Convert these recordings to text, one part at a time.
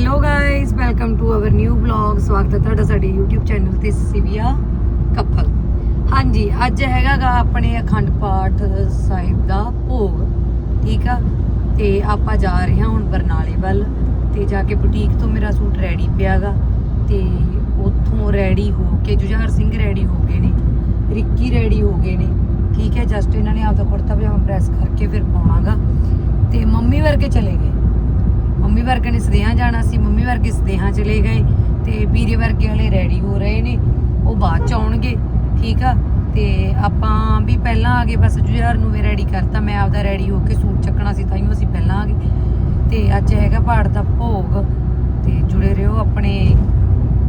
Hello guys welcome to our new blog ਸਵਾਗਤ ਹੈ ਤੁਹਾਡਾ ਸਾਡੇ YouTube ਚੈਨਲ ਤੇ ਸਿਵਿਆ ਕਪਲ ਹਾਂਜੀ, ਅੱਜ ਹੈਗਾਗਾ ਆਪਣੇ ਅਖੰਡ ਪਾਠ ਸਾਹਿਬ ਦਾ ਭੋਗ, ਠੀਕ ਆ? ਤੇ ਆਪਾਂ ਜਾ ਰਹੇ ਹਾਂ ਹੁਣ ਬਰਨਾਲੇ ਵੱਲ। ਤੇ ਜਾ ਕੇ ਬੁਟੀਕ ਤੋਂ ਮੇਰਾ ਸੂਟ ਰੈਡੀ ਪਿਆਗਾ। ਤੇ ਉੱਥੋਂ ਰੈਡੀ ਹੋ ਕੇ, ਜੁਝਾਰ ਸਿੰਘ ਰੈਡੀ ਹੋ ਗਏ ਨੇ। ਰਿੱਕੀ ਰੈਡੀ ਹੋ ਗਏ ਨੇ। ਠੀਕ ਹੈ, ਜਸਟ ਇਹਨਾਂ ਨੇ ਆਪਦਾ ਕੁੜਤਾ ਪਜਾਮਾ ਪ੍ਰੈਸ ਕਰਕੇ ਫਿਰ ਪਾਉਣਾਗਾ। ਤੇ ਮੰਮੀ ਵਰਗੇ ਚਲੇ ਗਏ। ਮੰਮੀ ਵਰਗੇ ਨੇ ਸਦੇਹਾਂ ਜਾਣਾ ਸੀ ਮੰਮੀ ਵਰਗੇ ਸਦੇਹਾਂ ਚਲੇ ਗਏ ਤੇ ਵੀਰੇ ਵਰਗੇ ਹਲੇ ਰੈਡੀ ਹੋ ਰਹੇ ਨੇ ਉਹ ਬਾਅਦ ਚ ਆਉਣਗੇ ਠੀਕ ਆ? ਤੇ ਆਪਾਂ ਵੀ ਪਹਿਲਾਂ ਆ ਗਏ ਬਸ ਜੁਝਾਰ ਨੂੰ ਵੀ ਰੈਡੀ ਕਰਤਾ ਮੈਂ ਆਪਦਾ ਰੈਡੀ ਹੋ ਕੇ ਸੂਟ ਚੱਕਣਾ ਸੀ ਤਾਈਓ ਅਸੀਂ ਪਹਿਲਾਂ ਆ ਗਏ। ਤੇ ਅੱਜ ਹੈਗਾ ਪਹਾੜ ਦਾ ਭੋਗ ਤੇ ਜੁੜੇ ਰਹੋ ਆਪਣੇ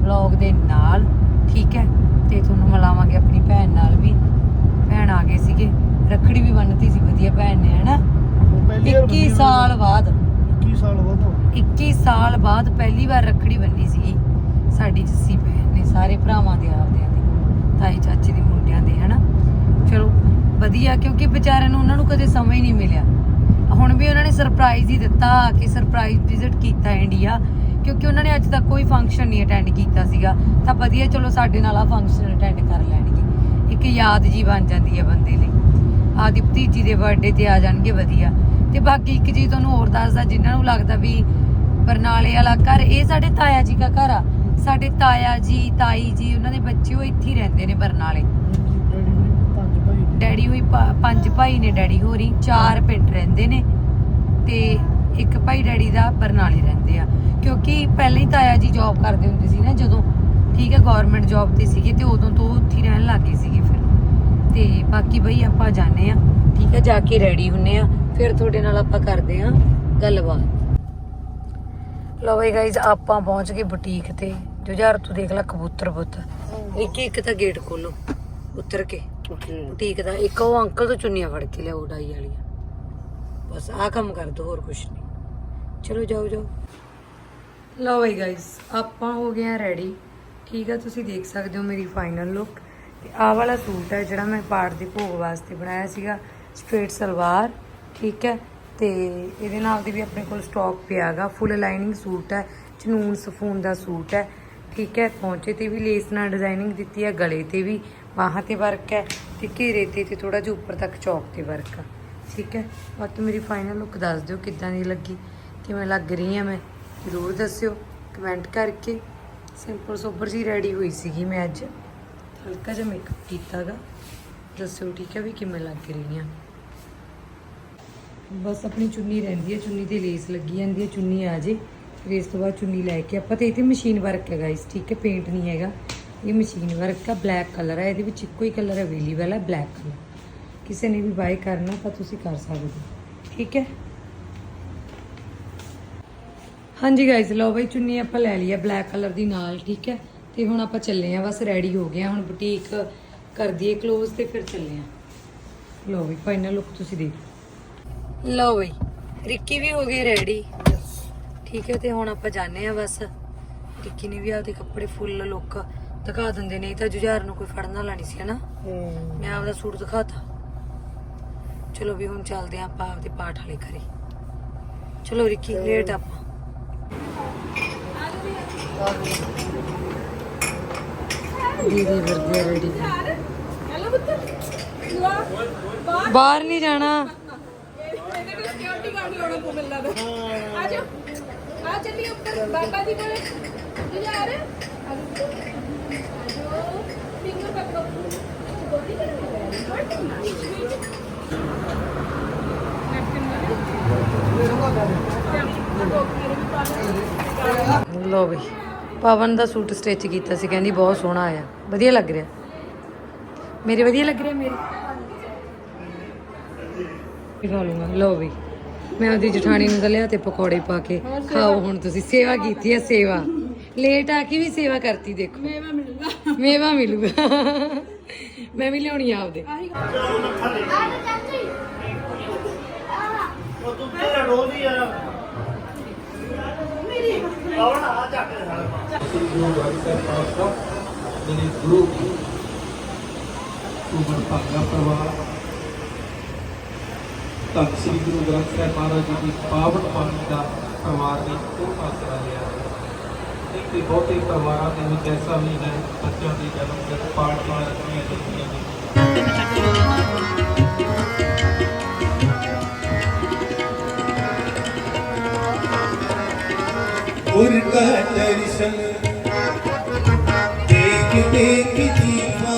ਵਲੌਗ ਦੇ ਨਾਲ ਠੀਕ ਹੈ? ਤੇ ਤੁਹਾਨੂੰ ਮਿਲਾਵਾਂਗੇ ਆਪਣੀ ਭੈਣ ਨਾਲ ਵੀ। ਭੈਣ ਆ ਗਏ ਸੀਗੇ ਰੱਖੜੀ ਵੀ ਬੰਨਤੀ ਸੀ ਵਧੀਆ ਭੈਣ ਨੇ ਹਨਾ? 21 ਸਾਲ ਬਾਅਦ। 21 ਸਾਲ ਬਾਅਦ 21 ਸਾਲ ਬਾਅਦ ਪਹਿਲੀ ਵਾਰ ਰੱਖੜੀ ਬੰਨੀ ਸੀ ਸਾਡੀ ਜੱਸੀ ਭੈਣ ਨੇ, ਸਾਰੇ ਭਰਾਵਾਂ ਦੇ ਆਪਦਿਆਂ ਦੇ ਤਾਈ ਚਾਚੇ ਦੇ ਮੁੰਡਿਆਂ ਦੇ, ਹਨਾ? ਚਲੋ, ਵਧੀਆ, ਕਿਉਂਕਿ ਵਿਚਾਰਿਆਂ ਨੂੰ ਉਹਨਾਂ ਨੂੰ ਕਦੇ ਸਮਾਂ ਹੀ ਨਹੀਂ ਮਿਲਿਆ। ਹੁਣ ਵੀ ਉਹਨਾਂ ਨੇ ਸਰਪ੍ਰਾਈਜ਼ ਹੀ ਦਿੱਤਾ ਕਿ ਸਰਪ੍ਰਾਈਜ਼ ਵਿਜ਼ਿਟ ਕੀਤਾ ਇੰਡੀਆ, ਕਿਉਂਕਿ ਉਹਨਾਂ ਨੇ ਅੱਜ ਤੱਕ ਕੋਈ ਫੰਕਸ਼ਨ ਨਹੀਂ ਅਟੈਂਡ ਕੀਤਾ ਸੀਗਾ। ਤਾਂ ਵਧੀਆ, ਚਲੋ, ਸਾਡੇ ਨਾਲ ਆ ਫੰਕਸ਼ਨ ਅਟੈਂਡ ਕਰ ਲੈਣਗੇ। ਇੱਕ ਯਾਦ ਜੀ ਬਣ ਜਾਂਦੀ ਹੈ ਬੰਦੇ ਲਈ। ਆਦੀ ਭਤੀਜੀ ਦੇ ਬਰਥਡੇ ਤੇ ਆ ਜਾਣਗੇ, ਵਧੀਆ। ਤੇ ਬਾਕੀ ਇੱਕ ਚੀਜ਼ ਤੁਹਾਨੂੰ ਹੋਰ ਦੱਸਦਾ ਜਿਨ੍ਹਾਂ ਨੂੰ ਲੱਗਦਾ ਵੀ ਬਰਨਾਲੇ ਵਾਲਾ ਘਰ ਇਹ ਸਾਡੇ ਤਾਇਆ ਜੀ ਦਾ ਘਰ ਆ। ਸਾਡੇ ਤਾਇਆ ਜੀ ਤਾਈ ਜੀ ਉਹਨਾਂ ਦੇ ਬੱਚੇ ਉਹ ਇੱਥੇ ਹੀ ਰਹਿੰਦੇ ਨੇ ਬਰਨਾਲੇ। ਡੈਡੀ ਹੋਈ ਪੰਜ ਭਾਈ ਨੇ ਡੈਡੀ ਹੋਰੀ ਚਾਰ ਪਿੰਡ ਰਹਿੰਦੇ ਨੇ ਤੇ ਇੱਕ ਭਾਈ ਡੈਡੀ ਦਾ ਬਰਨਾਲੇ ਰਹਿੰਦੇ ਆ। ਕਿਉਂਕਿ ਪਹਿਲਾਂ ਹੀ ਤਾਇਆ ਜੀ ਜੌਬ ਕਰਦੇ ਹੁੰਦੇ ਸੀ ਨਾ ਜਦੋਂ ਠੀਕ ਹੈ ਗਵਰਨਮੈਂਟ ਜੌਬ ਤੇ ਸੀਗੇ ਤੇ ਉਦੋਂ ਤੋਂ ਉੱਥੇ ਰਹਿਣ ਲੱਗੇ ਸੀਗੇ ਫਿਰ। ਤੇ ਬਾਕੀ ਬਈ ਆਪਾਂ ਜਾਣੇ ਆ ਠੀਕ ਹੈ ਜਾ ਕੇ ਰੈਡੀ ਹੁੰਨੇ ਆ। ਫਿਰ ਤੁਹਾਡੇ ਨਾਲ ਆਪਾਂ ਕਰਦੇ ਆ ਗੱਲਬਾਤ। ਲੋ ਬਈ ਗਾਇਜ਼ ਆਪਾਂ ਪਹੁੰਚ ਗਏ ਬੁਟੀਕ ਤੇ। ਜੋ ਯਾਰ ਤੂੰ ਦੇਖ ਲੈ ਕਬੂਤਰ ਪੁੱਤ। ਇੱਕ ਇੱਕ ਤਾਂ ਗੇਟ ਖੋਲੋ ਉਤਰ ਕੇ। ਬੁਟੀਕ ਦਾ ਇੱਕ ਉਹ ਅੰਕਲ ਤੋਂ ਚੁੰਨੀਆਂ ਫੜ ਕੇ ਲਿਆਓ ਡਾਈ ਵਾਲੀਆਂ। ਬਸ ਆਹ ਕੰਮ ਕਰ ਦੋ ਹੋਰ ਕੁਛ ਨਹੀਂ। ਚਲੋ ਜਾਓ ਜਾਓ। ਲਓ ਬਈ ਗਾਇਸ ਆਪਾਂ ਹੋ ਗਏ ਆ ਰੈਡੀ ਠੀਕ ਆ ਤੁਸੀਂ ਦੇਖ ਸਕਦੇ ਹੋ ਮੇਰੀ ਫਾਈਨਲ ਲੁੱਕ ਤੇ ਆਹ ਵਾਲਾ ਸੂਟ ਹੈ ਜਿਹੜਾ ਮੈਂ ਪਾੜ ਦੇ ਭੋਗ ਵਾਸਤੇ ਬਣਾਇਆ ਸੀਗਾ ਸਟ੍ਰੇਟ ਸਲਵਾਰ। ਠੀਕ ਹੈ? ਤੇ ਇਹਦੇ ਨਾਲ ਦੀ ਵੀ ਆਪਣੇ ਕੋਲ ਸਟਾਕ ਪਿਆਗਾ ਫੁੱਲ ਲਾਈਨਿੰਗ ਸੂਟ ਹੈ। ਚਨੂਨ ਸਫੂਨ ਦਾ ਸੂਟ ਹੈ। ਠੀਕ ਹੈ? ਪੌਂਚੇ ਤੇ ਵੀ ਲੇਸ ਨਾਲ ਡਿਜ਼ਾਈਨਿੰਗ ਦਿੱਤੀ ਹੈ। ਗਲੇ ਤੇ ਵੀ ਬਾਹਾਂ ਤੇ ਵਰਕ ਹੈ। ਤੇ ਘੇਰੇ ਤੇ ਤੇ ਥੋੜਾ ਜਿਹਾ ਉੱਪਰ ਤੱਕ ਚੌਕ ਤੇ ਵਰਕ ਆ। ਠੀਕ ਹੈ? ਔਰ ਤੁਸੀਂ ਮੇਰੀ ਫਾਈਨਲ ਲੁੱਕ ਦੱਸ ਦਿਓ, ਕਿੱਦਾਂ ਦੀ ਲੱਗੀ? ਕਿਵੇਂ ਲੱਗ ਰਹੀ ਆ ਮੈਂ? ਜ਼ਰੂਰ ਦੱਸਿਓ। ਕਮੈਂਟ ਕਰਕੇ। ਸਿੰਪਲ ਸੋਬਰ ਜੀ ਰੈਡੀ ਹੋਈ ਸੀਗੀ ਮੈਂ ਅੱਜ। ਹਲਕਾ ਜਿਹਾ ਮੇਕਅਪ ਕੀਤਾਗਾ ਦੱਸਿਓ ਠੀਕ ਹੈ ਵੀ ਕਿਵੇਂ ਲੱਗ ਰਹੀ ਆ ਬਸ ਆਪਣੀ ਚੁੰਨੀ ਰਹਿੰਦੀ ਹੈ, ਚੁੰਨੀ ਤੇ ਲੇਸ ਲੱਗੀ ਜਾਂਦੀ ਹੈ, ਚੁੰਨੀ ਆ ਜੇ। ਫਿਰ ਇਸ ਤੋਂ ਬਾਅਦ ਚੁੰਨੀ ਲੈ ਕੇ ਆਪਾਂ ਤੇ ਇਹ ਤੇ ਮਸ਼ੀਨ ਵਰਕ ਹੈ ਗਾਇਸ ਠੀਕ ਹੈ ਪੇਂਟ ਨਹੀਂ ਹੈਗਾ। ਇਹ ਮਸ਼ੀਨ ਵਰਕ ਆ ਬਲੈਕ ਕਲਰ ਹੈ ਇਹਦੇ ਵਿੱਚ ਇੱਕੋ ਹੀ ਕਲਰ ਅਵੇਲੇਬਲ ਹੈ ਬਲੈਕ ਕਲਰ ਕਿਸੇ ਨੇ ਵੀ ਬਾਈ ਕਰਨਾ ਤਾਂ ਤੁਸੀਂ ਕਰ ਸਕਦੇ ਹੋ, ਠੀਕ ਹੈ? ਹਾਂਜੀ ਗਾਇਸ ਲਓ ਬਈ ਚੁੰਨੀ ਆਪਾਂ ਲੈ ਲਈ ਹੈ ਬਲੈਕ ਕਲਰ ਦੀ ਨਾਲ, ਠੀਕ ਹੈ? ਤੇ ਹੁਣ ਆਪਾਂ ਚੱਲੇ ਆ ਬਸ ਰੈਡੀ ਹੋ ਗਏ ਆ, ਹੁਣ ਬੁਟੀਕ ਕਰ ਦਈਏ ক্লোਜ਼ ਤੇ ਫਿਰ ਚੱਲੇ ਆ ਲਓ ਬਈ ਫਾਈਨਲ ਲੁੱਕ ਤੁਸੀਂ ਦੇਖੋ ਲਓ ਬਈ ਰਿੱਕੀ ਵੀ ਹੋ ਗਈ ਰੈਡੀ ਠੀਕ ਹੈ ਤੇ ਹੁਣ ਆਪਾਂ ਜਾਣੇ ਆ ਬਸ। ਰਿੱਕੀ ਨੇ ਵੀ ਆਪਦੇ ਕੱਪੜੇ ਫੁੱਲ ਲੁੱਕ ਦਿਖਾ ਦਿੰਦੇ ਨੇ ਤਾਂ ਜੁਝਾਰ ਨੂੰ ਕੋਈ ਫੜਨ ਵਾਲਾ ਨਹੀਂ ਸੀ ਹਨਾ? ਮੈਂ ਆਪਦਾ ਸੂਟ ਦਿਖਾਤਾ। ਚਲੋ ਵੀ ਹੁਣ ਚੱਲਦੇ ਆਂ ਆਪਾਂ ਆਪਦੇ ਪਾਠ ਵਾਲੇ ਘਰੇ। ਚਲੋ ਰਿੱਕੀ ਲੇਟ ਆਪਾਂ। ਦੀਦੀ ਰੈਡੀ ਬਾਹਰ ਨਹੀਂ ਜਾਣਾ। ਆ ਚੱਲੀ ਉੱਪਰ। ਬਾਬਾ ਜੀ ਕੋਲੇ। ਤੂੰ ਜਾ ਰਿਹਾ? ਆਜੋ ਆਜੋ ਫਿੰਗਰ ਪਕੜੋ ਗੋਦੀ ਕਰਨੀ ਲੋ ਬਈ ਪਵਨ ਦਾ ਸੂਟ ਸਟਿਚ ਕੀਤਾ ਸੀ, ਕਹਿੰਦੀ ਬਹੁਤ ਸੋਹਣਾ ਆਇਆ। ਵਧੀਆ ਲੱਗ ਰਿਹਾ। ਮੇਰੇ ਵਧੀਆ ਲੱਗ ਰਿਹਾ ਮੇਰੇ? ਖਾ ਲੂੰਗਾ ਲੋ ਬਈ ਮੈਂ ਉਹਦੀ ਜਠਾਣੀ ਨੂੰ ਤਾਂ ਲਿਆ ਤੇ ਪਕੌੜੇ ਪਾ ਕੇ ਖਾਓ ਹੁਣ ਤੁਸੀਂ ਸੇਵਾ ਕੀਤੀ ਹੈ ਸੇਵਾ। ਲੇਟ ਆ ਕੇ ਵੀ ਸੇਵਾ ਕਰਤੀ ਦੇਖੋ। ਮੇਵਾ ਮਿਲੂਗਾ। ਮੇਵਾ ਮਿਲੂਗਾ। ਮੈਂ ਵੀ ਲਿਆਉਣੀ ਆ ਆਪਦੇ। ਉਹ ਤੂੰ ਤੇਰਾ ਰੋਜ਼ ਹੀ ਆ ਆਉਣਾ ਆ ਚੱਕ ਗੁਰੂ ਮੇਰੇ ਗੁਰੂ ਉਮਰ ਭਾਗਾ ਪ੍ਰਵਾਹ ਧੰਨ ਸ੍ਰੀ ਗੁਰੂ ਗ੍ਰੰਥ ਸਾਹਿਬ ਮਹਾਰਾਜ ਜੀ ਦੀ ਪਾਵਨ ਬਾਣੀ ਦਾ ਪਰਿਵਾਰ ਦੀ ਉਹ ਆਸਰਾ ਲਿਆ ਹੈ ਇੱਕ ਤੇ ਬਹੁਤੇ ਪਰਿਵਾਰਾਂ ਦੇ ਵਿੱਚ ਐਸਾ ਵੀ ਹੈ ਬੱਚਿਆਂ ਦੀ ਜਨਮ ਤੇ ਪਾਠਾਂ ਰੱਖੀਆਂ ਜਾਂਦੀਆਂ ਨੇ गुर का दर्शन देख देख जीवा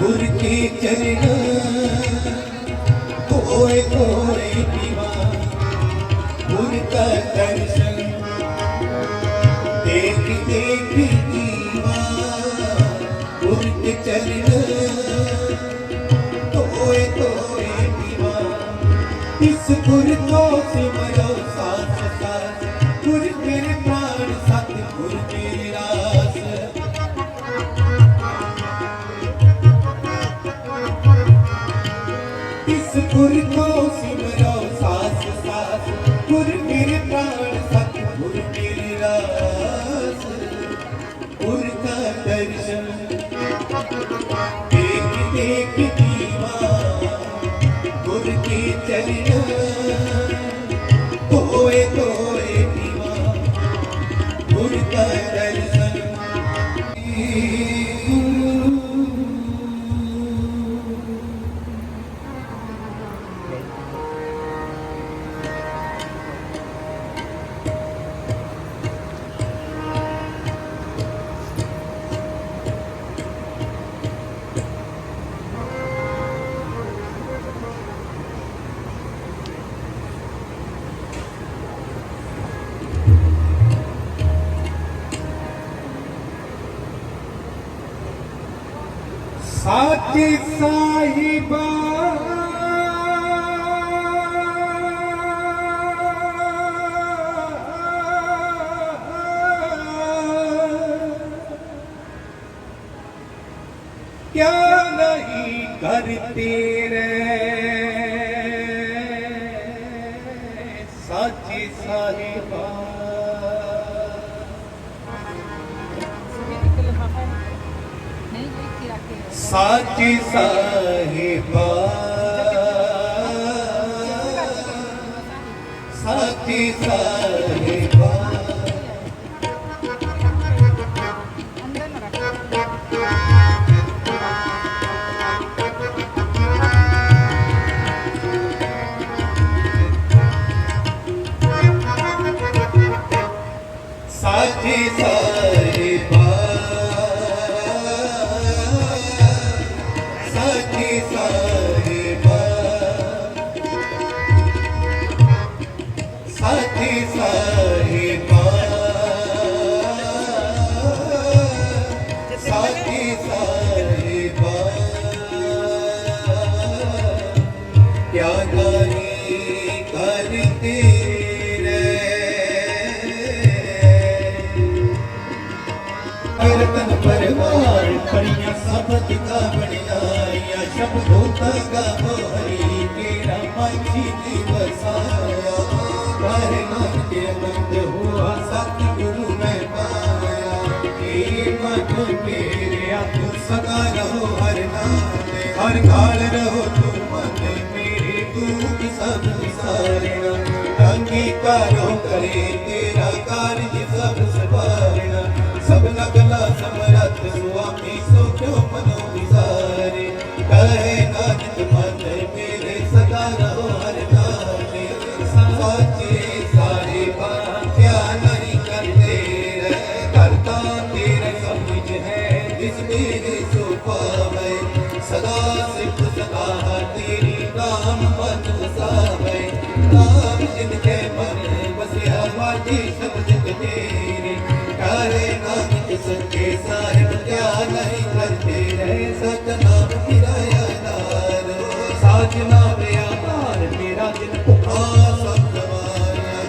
गुर के चरण ਹੋਏ ਕੋਰੇ ਪੀਵਾ ਗੁਰ ਕਾ ਦਰਸ਼ਨ ਦੇਖ ਦੇਖ ਪੀਵਾ ਗੁਰ ਤੇ ਚਰਨ ਹੋਏ ਕੋਰੇ ਪੀਵਾ ਇਸ ਗੁਰ ਤੋਂ ਗੁਰ সাথী সাহিবা क्या नहीं करती रे ਸਾਚੀ ਸਾਹਿਬਾ। ਸਾਚੀ ਸਾਹਿਬਾ। ਖੜੀਆਂ ਸਬਦ ਕਾ ਬਣਾਈਆਂ ਸ਼ਬਦੋ ਕਾ ਗਾਵੋ ਹਰੀ ਤੇਰਾ ਮਾਝੀ ਦੀ ਵਸਾਇਆ ਕਰ ਨਾਮ ਕੇ ਬੰਦ ਹੁਆ ਸਤ ਗੁਰੂ ਮੈਂ ਪਾਇਆ ਏ ਮਨ ਮੇਰੇ ਆਪ ਸਦਾ ਰਹੋ ਹਰ ਨਾਮ ਹਰ ਕਾਲ ਰਹੋ ਤੁਮ ਮਨ ਮੇਰੇ ਵਾਜੀ ਸ਼ਬਦ ਤੇਰੇ। ਕਾਰੇ ਨਾਨਕ ਸੱਚੇ ਸਾਹਿਬ ਕਿਆ ਨਹੀਂ ਕਰਤੇ ਰਹੇ। ਸਤ ਨਾਮ ਫਿਰਾਇਆ ਨਾਰ ਸਾਜ ਨਾਮ ਮੇਰਾ ਜਿਨ ਭੁਖਾ ਸਭ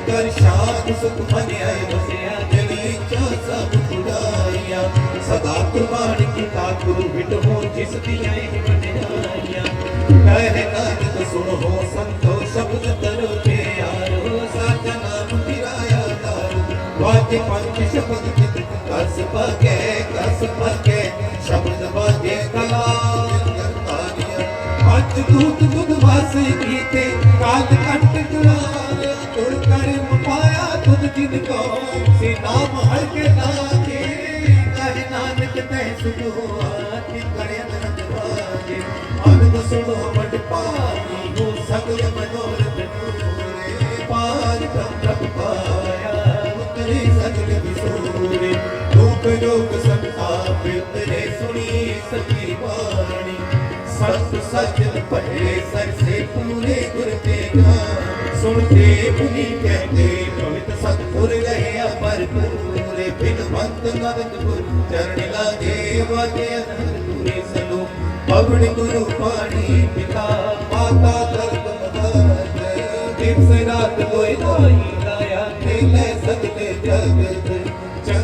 ਕਰ ਸ਼ਾਂਤ ਸੁਖ ਮਨ ਵਸਿਆ ਜਲੀ ਚਾ ਸਭ ਖੁਦਾਇਆ ਸਦਾ ਕੁਰਬਾਨ ਕੀਤਾ ਗੁਰੂ ਵਿਟ ਹੋ ਜਿਸ ਦੀਆਂ ਇਹ ਵਡਿਆਈਆਂ ਕਹਿ ਨਾਨਕ ਸੁਣੋ ਸੰਤੋ, ਸ਼ਬਦ ਬਾਜੇ ਪੰਜ ਸ਼ਬਦ ਕਸ ਪਕੇ ਕਸ ਪਕੇ ਸ਼ਬਦ ਬਾਜੇ ਕਲਾ ਪੰਜ ਦੂਤ ਦੁਖ ਵਾਸੇ ਕੀਤੇ, ਕਾਲ ਕੱਟ ਕਵਾਲ ਤੁਰ ਕਰ ਮਪਾਇਆ ਤੁਧ ਜਿਨ ਕੋ। ਸੇ ਨਾਮ ਹਰ ਕੇ ਨਾਕੇ ਕਹਿ ਨਾਨਕ ਤੈ ਸੁਜੋ ਆਤਿ ਕਰੇ ਨਰਕ ਵਾਜੇ ਅਨ ਦਸੋ ਵਡ ਪਾਣੀ ਹੋ ਸਗਲ ਮਨੋਰ ਰੋਗ ਸੰਤਾਪ ਤੇਰੇ ਸੁਣੀ ਸਤੀ ਬਾਣੀ। ਸਤ ਸਜਨ ਭਏ ਸਰਸੇ ਪੂਰੇ ਗੁਰ ਤੇਗਾ ਸੁਣ ਤੇ ਮੁਨੀ ਕਹਤੇ ਪਵਿੱਤ ਸਤਪੁਰ ਰਹਿਆ ਭਰਪੂਰੇ ਬਿਨ ਮੰਤ ਨਰਕ ਗੁਰ ਚਰਨ ਲਾਗੇ ਵਾਜੇ ਅਨੰਦ ਪੂਰੇ ਸਲੋ। ਪਵਣ ਗੁਰੂ ਪਾਣੀ ਪਿਤਾ, ਮਾਤਾ ਦਰਦ ਦਿਵਸ ਰਾਤ ਕੋਈ ਹੋਈ ਰਾਇਆ ਤੇ ਲੈ ਸਦਕੇ ਜਗਤ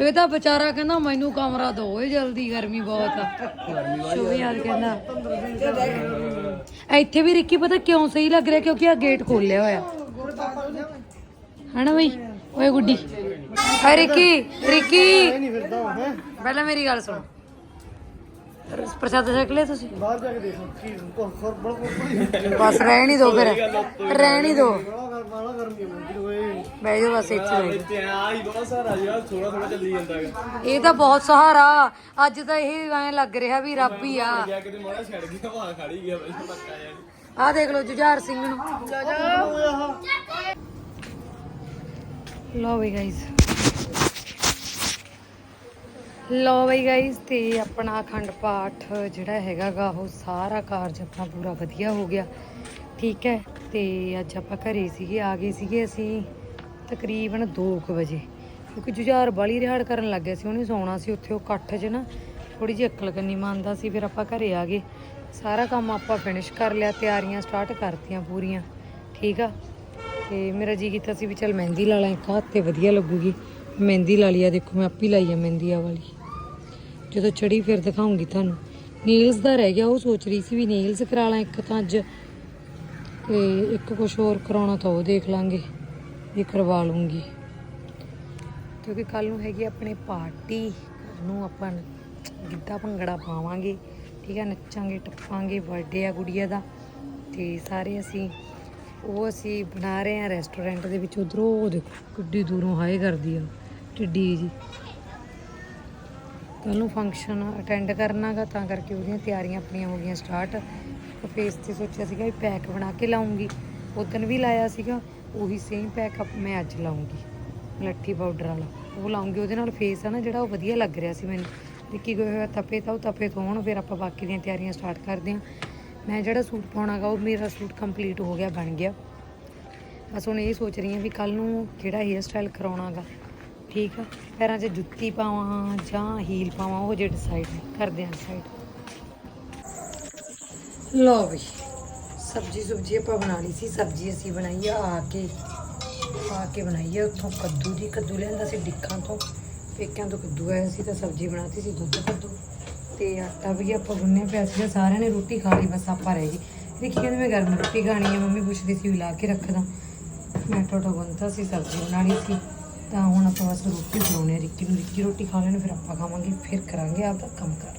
ਇਹ ਤਾਂ ਵਿਚਾਰਾ ਕਹਿੰਦਾ ਮੈਨੂੰ ਕਮਰਾ ਦਿਓ ਏ ਜਲਦੀ ਗਰਮੀ ਬਹੁਤ ਆ। ਸ਼ੁਭ ਯਾਰ ਕਹਿੰਦਾ। ਇੱਥੇ ਵੀ ਰਿੱਕੀ ਪਤਾ ਕਿਉਂ ਸਹੀ ਲੱਗ ਰਿਹਾ? ਕਿਉਂਕਿ ਆ ਗੇਟ ਖੋਲਿਆ ਹੋਇਆ। ਹਨਾ ਬਈ? ਓਏ ਗੁੱਡੀ। ਹਾਏ ਰਿੱਕੀ ਰਿੱਕੀ। ਹੈ? ਪਹਿਲਾਂ ਮੇਰੀ ਗੱਲ ਸੁਣੋ। ਪ੍ਰਸ਼ਾਦ ਛਕ ਲਿਆ ਤੁਸੀਂ? ਬਾਹਰ ਜਾ ਕੇ ਦੇਖੋ ਕੀ ਕੋਰ ਬੜਾ ਬੜਾ ਬਸ ਰਹਿਣ ਹੀ ਦੋ ਫਿਰ। ਰਹਿਣ ਹੀ ਦੋ। ਬੜਾ ਬੜਾ ਗਰਮੀ ਹੁੰਦੀ ਓਏ। ਬਹਿ ਜਾਓ ਬਸ ਇੱਥੇ ਬਹਿ ਜਾਓ ਆ ਹੀ ਬੜਾ ਸਾਰਾ ਯਾਰ ਥੋੜਾ ਥੋੜਾ ਚੱਲੀ ਜਾਂਦਾ ਹੈ ਇਹ ਤਾਂ ਬਹੁਤ ਸਹਾਰਾ। ਅੱਜ ਤਾਂ ਇਹ ਐਂ ਲੱਗ ਰਿਹਾ ਵੀ ਰੱਬ ਹੀ ਆ। ਕਿਆ ਕਿਤੇ ਮਾੜਾ ਛੱਡ ਗਿਆ ਵਾਂ ਖੜੀ ਗਿਆ ਬਈ ਪੱਕਾ ਯਾਰ ਆਹ ਦੇਖ ਲਓ ਜੁਝਾਰ ਸਿੰਘ ਨੂੰ। ਲਓ ਬਈ ਗਾਇਸ ਲਓ ਬਈ ਗਾਇਸ ਤੇ ਆਪਣਾ ਅਖੰਡ ਪਾਠ ਜਿਹੜਾ ਹੈਗਾਗਾ, ਉਹ ਸਾਰਾ ਕਾਰਜ ਆਪਣਾ ਪੂਰਾ ਵਧੀਆ ਹੋ ਗਿਆ। ਠੀਕ ਹੈ, ਤੇ ਅੱਜ ਆਪਾਂ ਘਰੇ ਸੀਗੇ, ਆ ਗਏ ਸੀਗੇ ਅਸੀਂ ਤਕਰੀਬਨ 2 ਵਜੇ। ਕਿਉਂਕਿ ਜੁਝਾਰ ਬਾਲੀ ਰਿਹਾੜ ਕਰਨ ਲੱਗ ਗਿਆ ਸੀ, ਉਹਨੇ ਸੌਣਾ ਸੀ ਉੱਥੇ, ਉਹ ਇਕੱਠ 'ਚ ਨਾ ਥੋੜੀ ਜਿਹੀ ਅਕਲ ਕੰਨੀ ਮੰਨਦਾ ਸੀ, ਫਿਰ ਆਪਾਂ ਘਰੇ ਆ ਗਏ। ਸਾਰਾ ਕੰਮ ਆਪਾਂ ਫਿਨਿਸ਼ ਕਰ ਲਿਆ, ਤਿਆਰੀਆਂ ਸਟਾਰਟ ਕਰਤੀਆਂ ਪੂਰੀਆਂ। ਠੀਕ ਆ? ਤੇ ਮੇਰਾ ਜੀ ਕੀਤਾ ਸੀ ਵੀ ਚਲ ਮਹਿੰਦੀ ਲਾ ਲਾਂ, ਇੱਕ ਹੱਥ ਤੇ ਵਧੀਆ ਲੱਗੂਗੀ। ਮਹਿੰਦੀ ਲਾ ਲਈ ਆ ਦੇਖੋ, ਮੈਂ ਆਪੀ ਲਾਈ ਆ ਮਹਿੰਦੀ ਆ ਵਾਲੀ। ਜਦੋਂ ਚੜੀ ਫਿਰ ਦਿਖਾਉਂਗੀ ਤੁਹਾਨੂੰ। ਨੇਲਸ ਦਾ ਰਹਿ ਗਿਆ, ਉਹ ਸੋਚ ਰਹੀ ਸੀ ਵੀ ਨੇਲਸ ਕਰਾ ਲਾਂ ਇੱਕ ਤਾਂ ਅੱਜ। ਤੇ ਇੱਕ ਕੁਝ ਹੋਰ ਕਰਾਉਣਾ ਤਾਂ ਉਹ ਦੇਖ ਲਾਂਗੇ ਵੀ ਕਰਵਾ ਲੂੰਗੀ। ਕਿਉਂਕਿ ਕੱਲ ਨੂੰ ਹੈਗੀ ਆਪਣੇ ਪਾਰਟੀ ਨੂੰ ਆਪਾਂ ਗਿੱਧਾ ਭੰਗੜਾ ਪਾਵਾਂਗੇ, ਠੀਕ ਹੈ, ਨੱਚਾਂਗੇ, ਟੱਪਾਂਗੇ ਬਰਥਡੇ ਆ ਗੁੜੀਆ ਦਾ। ਤੇ ਸਾਰੇ ਅਸੀਂ, ਉਹ ਅਸੀਂ ਬਣਾ ਰਹੇ ਹਾਂ ਰੈਸਟੋਰੈਂਟ ਦੇ ਵਿੱਚ, ਉਧਰੋਂ ਉਹ ਦੇਖੋ ਕਿੱਡੀ ਦੂਰੋਂ ਹਾਏ ਕਰਦੀ ਆ ਟਿੱਡੀ ਜੀ। ਕੱਲ ਨੂੰ ਫੰਕਸ਼ਨ ਅਟੈਂਡ ਕਰਨਾਗਾ, ਤਾਂ ਕਰਕੇ ਉਹਦੀਆਂ ਤਿਆਰੀਆਂ ਆਪਣੀਆਂ ਹੋ ਗਈਆਂ ਸਟਾਰਟ ਫੇਸ ਤੇ ਸੋਚਿਆ ਸੀਗਾ ਵੀ ਪੈਕ ਬਣਾ ਕੇ ਲਾਉਂਗੀ। ਉਦੋਂ ਵੀ ਲਾਇਆ ਸੀਗਾ, ਉਹੀ ਸੇਮ ਪੈਕ ਮੈਂ ਅੱਜ ਲਾਉਂਗੀ, ਲੱਠੀ ਪਾਊਡਰ ਵਾਲਾ। ਉਹ ਲਾਉਂਗੀ, ਉਹਦੇ ਨਾਲ ਫੇਸ ਆ ਨਾ ਜਿਹੜਾ ਉਹ ਵਧੀਆ ਲੱਗ ਰਿਹਾ ਸੀ ਮੈਨੂੰ। ਵਿੱਕੀ ਗਏ ਹੋਇਆ ਤਪੇ ਤਾਂ ਉਹ ਤਪੇ ਤੋਂ ਹੁਣ ਫਿਰ ਆਪਾਂ ਬਾਕੀ ਦੀਆਂ ਤਿਆਰੀਆਂ ਸਟਾਰਟ ਕਰਦੇ ਹਾਂ। ਮੈਂ ਜਿਹੜਾ ਸੂਟ ਪਾਉਣਾਗਾ ਉਹ ਮੇਰਾ ਸੂਟ ਕੰਪਲੀਟ ਹੋ ਗਿਆ, ਬਣ ਗਿਆ। ਬਸ ਹੁਣ ਇਹ ਸੋਚ ਰਹੀ ਹਾਂ ਵੀ ਕੱਲ ਨੂੰ ਕਿਹੜਾ ਹੇਅਰ ਸਟਾਈਲ ਕਰਾਉਣਾਗਾ ਠੀਕ ਆ? ਪੈਰਾਂ 'ਚ ਜੁੱਤੀ ਪਾਵਾਂ, ਜਾਂ ਹੀਲ ਪਾਵਾਂ, ਉਹ ਜੇ ਡਿਸਾਈਡ ਕਰਦੇ ਹਾਂ ਡਿਸਾਈਡ ਲਓ ਵੀ, ਸਬਜੀ ਸੁਬਜੀ ਆਪਾਂ ਬਣਾ ਲਈ ਸੀ, ਸਬਜੀ ਅਸੀਂ ਬਣਾਈ ਆ ਆ ਕੇ ਆ ਕੇ ਬਣਾਈ ਆ ਉੱਥੋਂ ਕੱਦੂ ਦੀ, ਕੱਦੂ ਲਿਆਂਦਾ ਸੀ ਡਿੱਕਾਂ ਤੋਂ। ਪੇਕਿਆਂ ਤੋਂ ਕੱਦੂ ਆਇਆ ਸੀ, ਤਾਂ ਸਬਜੀ ਬਣਾਤੀ ਸੀ, ਦੁੱਧ, ਕੱਦੂ। ਤੇ ਆਟਾ ਵੀ ਆਪਾਂ ਗੁੰਨੇ ਪਿਆ ਸੀ ਸਾਰਿਆਂ ਨੇ ਰੋਟੀ ਖਾ ਲਈ, ਬਸ ਆਪਾਂ ਰਹਿ ਗਏ। ਦੇਖੀ ਕਹਿੰਦੇ ਮੈਂ ਗਰਮ ਰੋਟੀ ਖਾਣੀ ਆ, ਮੰਮੀ ਪੁੱਛਦੀ ਸੀ ਵੀ ਲਾ ਕੇ ਰੱਖਦਾ। ਮੈਂ ਟੋਟੋ ਗੁੰਨਤਾ ਸੀ, ਸਬਜ਼ੀ ਬਣਾਣੀ ਸੀ। ਤਾਂ ਹੁਣ ਆਪਾਂ ਬਸ ਰੋਟੀ ਬਣਾਉਣੀ ਆ, ਰਿੱਕੀ ਨੂੰ, ਰਿੱਕੀ ਰੋਟੀ ਖਾ ਲੈਣ, ਫਿਰ ਆਪਾਂ ਖਾਵਾਂਗੇ, ਫਿਰ ਕਰਾਂਗੇ ਆਪਦਾ ਕੰਮ ਕਰ